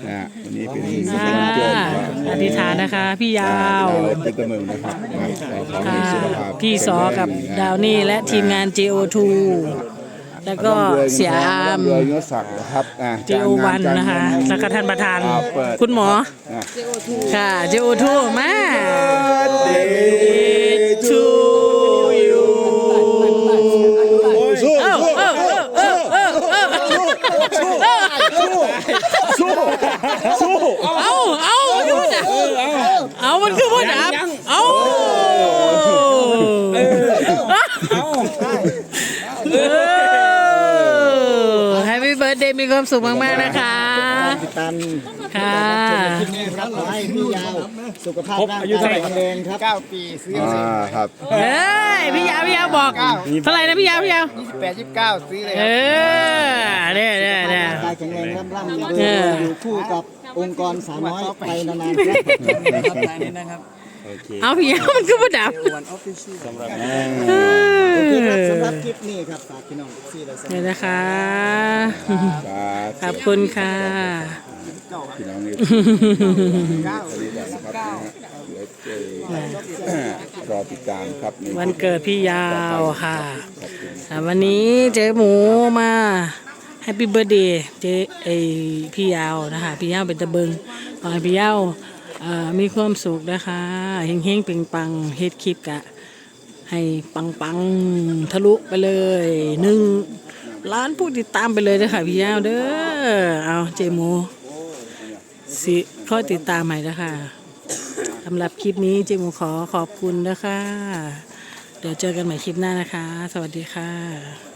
นะฮะวันนี้เป็นอ่าวันเกิดของอธิษฐานนะคะ พี่ยาวเป็นตะเมืองนะครับขอให้ค่ะสุขภาพพี่สอกับดาวนี่และทีมงาน JO2 แล้วก็เสียอาม เรือยศศักดิ์นะครับอ่า JO1 นะคะแล้วก็ท่านประธาน อ่าเปิด คุณหมออะค่ะ JO2 มา to มันคือว่าดับเอาแฮปปี้เบิร์ดเดย์มีความสุขมากๆนะคะติดตามค่ะคลิปนี้ครับขอให้พี่ยาว สุขภาพร่างกายแข็งแรงครับ 9 ปีซื้ออ่าครับ เฮ้ยพี่ยาวพี่ยาวบอกเท่าไหร่นะพี่ยาวพี่ยาว28 29 ซื้อเลยเออเนี่ยเนี่ยเนี่ยกายแข็งแรงร่ำร่ำเอเดิอนอยู่คู่กับ องค์กรสาวน้อยไปนานๆครับเอาพี่ยมันคือว่ดับโอเคครับสำหรับคลิปนี้ครับฝากพี่น้องซีเลยสเนี่ยนะคะขอบคุณค่ะ พี่น้องนี่สวัสดีนะครับนะฮะเดี๋ยวเจอรอติดตามครับในวันเกิดพี่ยาวค่ะอ่าวันนี้เจ๊หมูมา แฮปปี้เบ t ร์ a เดย์เจ๊ไอพี่ยาวนะคะ พี่ยาวเป็นตะเบิงขอให้พี่ยาวมีความสุขนะคะเฮงเฮงเป่งปังเฮ็ดคลิปกะ ให้ปังปังทะลุไปเลยหนึ่งล้านผู้ติดตามไปเลยนะคะพี่ยาวเด้อเอาเจมูสิคอยติดตามใหม่นะคะสำหรับคลิปนี้เจมูขอขอบคุณนะคะ เดี๋ยวเจอกันใหม่คลิปหน้านะคะ สวัสดีค่ะ